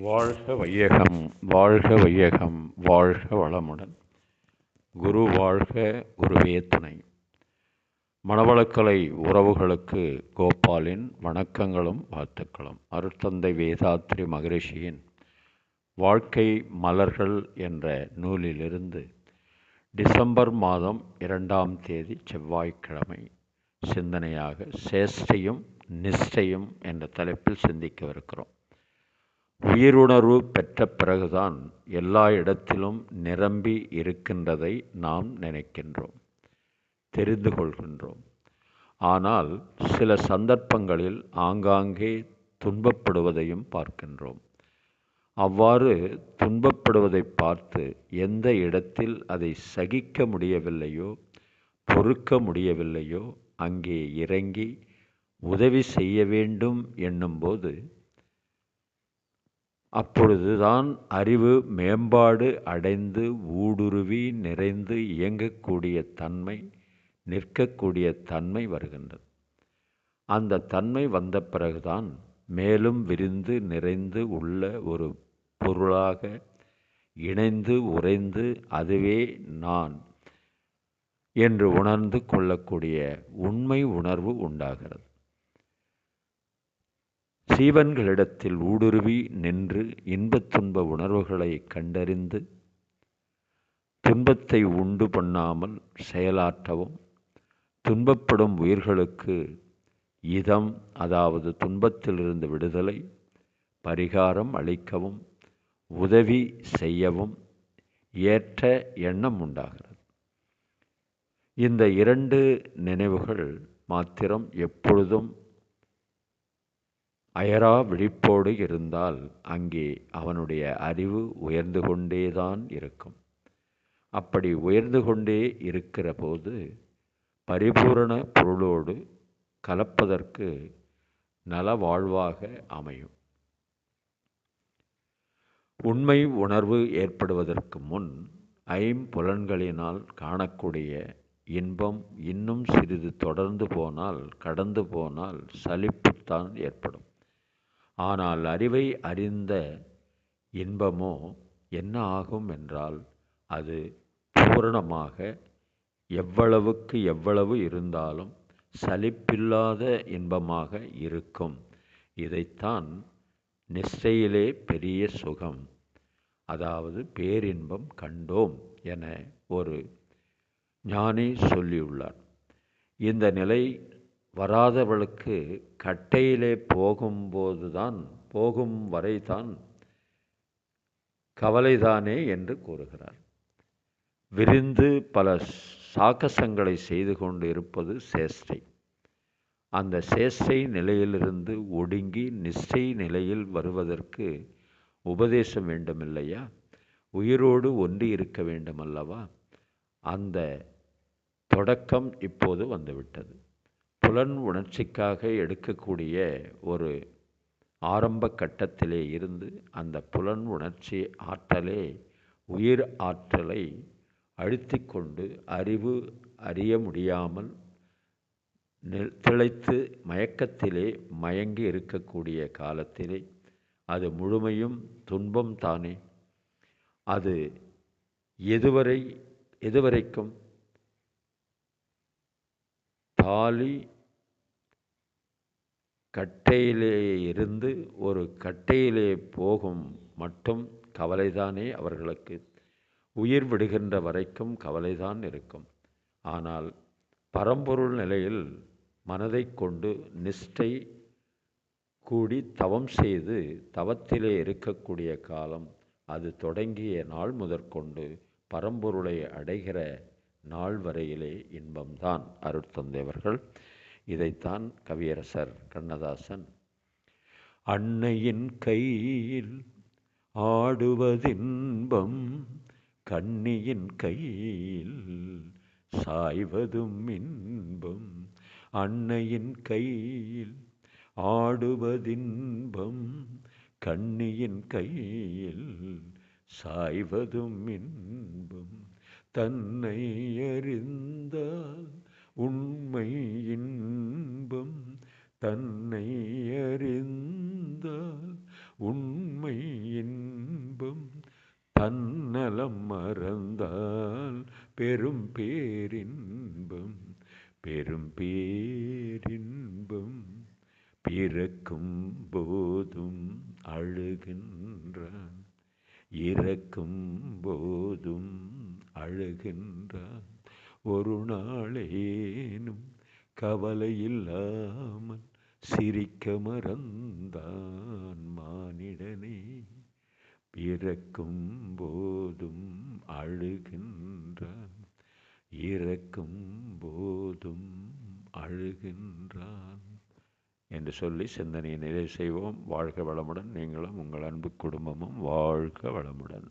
வாழ்க வையகம் வாழ்க வையகம் வாழ்க வளமுடன். குரு வாழ்க குருவே துணை. மணவளக்கலை உறவுகளுக்கு கோபாலின் வணக்கங்களும் வாழ்த்துக்களும். அருட்தந்தை வேதாத்ரி மகரிஷியின் வாழ்க்கை மலர்கள் என்ற நூலிலிருந்து டிசம்பர் மாதம் இரண்டாம் தேதி செவ்வாய்க்கிழமை சிந்தனையாக சேஷ்டையும் நிஷ்டையும் என்ற தலைப்பில் சிந்திக்கவிருக்கிறோம். உயிருணர்வு பெற்ற பிறகுதான் எல்லா இடத்திலும் நிரம்பி இருக்கின்றதை நாம் நினைக்கின்றோம் தெரிந்து கொள்கின்றோம். ஆனால் சில சந்தர்ப்பங்களில் ஆங்காங்கே துன்பப்படுவதையும் பார்க்கின்றோம். அவ்வாறு துன்பப்படுவதை பார்த்து எந்த இடத்தில் அதை சகிக்க முடியவில்லையோ பொறுக்க முடியவில்லையோ அங்கே இறங்கி உதவி செய்ய வேண்டும் என்னும்போது அப்பொழுதுதான் அறிவு மேம்பாடு அடைந்து ஊடுருவி நிறைந்து இயங்கக்கூடிய தன்மை நிற்கக்கூடிய தன்மை வருகின்றது. அந்த தன்மை வந்த பிறகுதான் மேலும் விரிந்து நிறைந்து உள்ள ஒரு பொருளாக இணைந்து உறைந்து அதுவே நான் என்று உணர்ந்து கொள்ளக்கூடிய உண்மை உணர்வு உண்டாகிறது. ஜீவன்களிடத்தில் ஊடுருவி நின்று இன்பத் துன்ப உணர்வுகளை கண்டறிந்து துன்பத்தை உண்டு பண்ணாமல் செயலாற்றவும் துன்பப்படும் உயிர்களுக்கு இதம் அதாவது துன்பத்திலிருந்து விடுதலை பரிகாரம் அளிக்கவும் உதவி செய்யவும் ஏற்ற எண்ணம் உண்டாகிறது. இந்த இரண்டு நினைவுகள் மாத்திரம் எப்பொழுதும் அயரா விழிப்போடு இருந்தால் அங்கே அவனுடைய அறிவு உயர்ந்து கொண்டேதான் இருக்கும். அப்படி உயர்ந்து கொண்டே இருக்கிற போது பரிபூரண பொருளோடு கலப்பதற்கு நல வாழ்வாக அமையும். உண்மை உணர்வு ஏற்படுவதற்கு முன் ஐம்புலன்களினால் காணக்கூடிய இன்பம் இன்னும் சிறிது தொடர்ந்து போனால் கடந்து போனால் சலிப்புத்தான் ஏற்படும். ஆனால் அறிவை அறிந்த இன்பமோ என்ன ஆகும் என்றால் அது பூரணமாக எவ்வளவுக்கு எவ்வளவு இருந்தாலும் சலிப்பில்லாத இன்பமாக இருக்கும். இதைத்தான் நிஷ்டையிலே பெரிய சுகம் அதாவது பேரின்பம் கண்டோம் என ஒரு ஞானி சொல்லியுள்ளார். இந்த நிலை வராதவளுக்கு கட்டையிலே போகும்போதுதான் போகும் வரைதான் கவலைதானே என்று கூறுகிறார். விரிந்து பல சாகசங்களை செய்து கொண்டு இருப்பது சேஷ்டை. அந்த சேஷ்டை நிலையிலிருந்து ஒடுங்கி நிஷ்டை நிலையில் வருவதற்கு உபதேசம் வேண்டுமில்லையா? உயிரோடு ஒன்றி இருக்க வேண்டுமல்லவா? அந்த தொடக்கம் இப்போது வந்துவிட்டது. புலன் உணர்ச்சிக்காக எடுக்கக்கூடிய ஒரு ஆரம்ப கட்டத்திலே இருந்து அந்த புலன் உணர்ச்சி ஆற்றலே உயிர் ஆற்றலை அழுத்தி கொண்டு அறிவு அறிய முடியாமல் திளைத்து மயக்கத்திலே மயங்கி இருக்கக்கூடிய காலத்திலே அது முழுமையும் துன்பம் தானே? அது எதுவரை எதுவரைக்கும் தாலி கட்டையிலே இருந்து ஒரு கட்டையிலே போகும் மட்டும் கவலைதானே அவர்களுக்கு. உயிர் விடுகின்ற வரைக்கும் கவலைதான் இருக்கும். ஆனால் பரம்பொருள் நிலையில் மனதை கொண்டு நிஷ்டை கூடி தவம் செய்து தவத்திலே இருக்கக்கூடிய காலம் அது தொடங்கிய நாள் முதற்கொண்டு பரம்பொருளை அடைகிற நாள் வரையிலே இன்பம்தான் அருட்தந்தேவர்கள் இதைத்தான் கவியரசர் கண்ணதாசன். அன்னையின் கையில் ஆடுவதின்பம் கண்ணியின் கையில் சாய்வதும் இன்பம். அன்னையின் கையில் ஆடுவதின்பம் கண்ணியின் கையில் சாய்வதும் இன்பம். தன்னை அறிந்தால் உண்மை இன்பம் தன்னை அறிந்தால் உண்மை இன்பம். தன்னலம் மறந்தால் பெரும் பேரின்பம். பெரும் பேரின்பம் பிறக்கும் போதும் அழுகின்றான். இறக்கும் போதும் அழுகின்றான். ஒரு நாளேனும் கவலை இல்லாமல் சிரிக்க மறந்தான் மானிடனே. பிறக்கும் போதும் அழுகின்றான். இறக்கும் போதும் அழுகின்றான். என்று சொல்லி சிந்தனையை நிறைவு செய்வோம். வாழ்க வளமுடன். நீங்களும் உங்கள் அன்பு குடும்பமும் வாழ்க வளமுடன்.